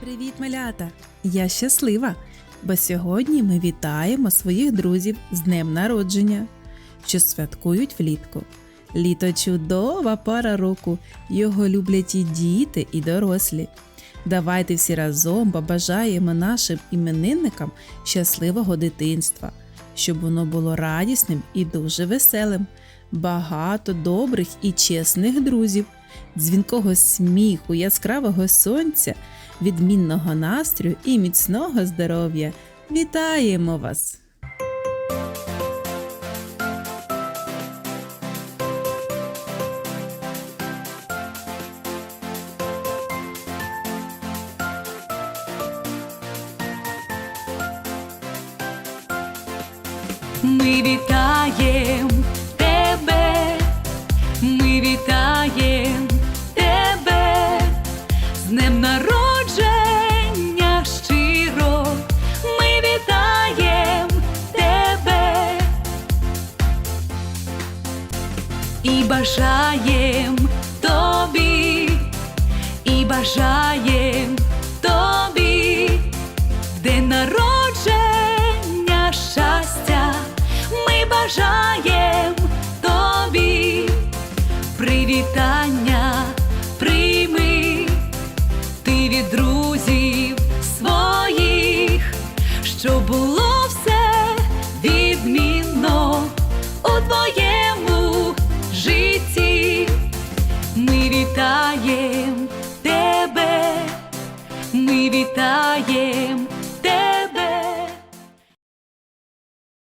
Привіт, малята! Я щаслива, бо сьогодні ми вітаємо своїх друзів з днем народження, що святкують влітку. Літо чудова пора року, його люблять і діти, і дорослі. Давайте всі разом побажаємо нашим іменинникам щасливого дитинства, щоб воно було радісним і дуже веселим, багато добрих і чесних друзів, дзвінкого сміху, яскравого сонця, відмінного настрою і міцного здоров'я. Вітаємо вас! Ми вітаєм тебе, ми вітаєм тебе, з днем народження щиро, ми вітаєм тебе. І бажаєм бажаєм тобі, привітання прийми, ти від друзів своїх, що було все відмінно у твоєму житті. Ми вітаєм тебе. Ми вітаєм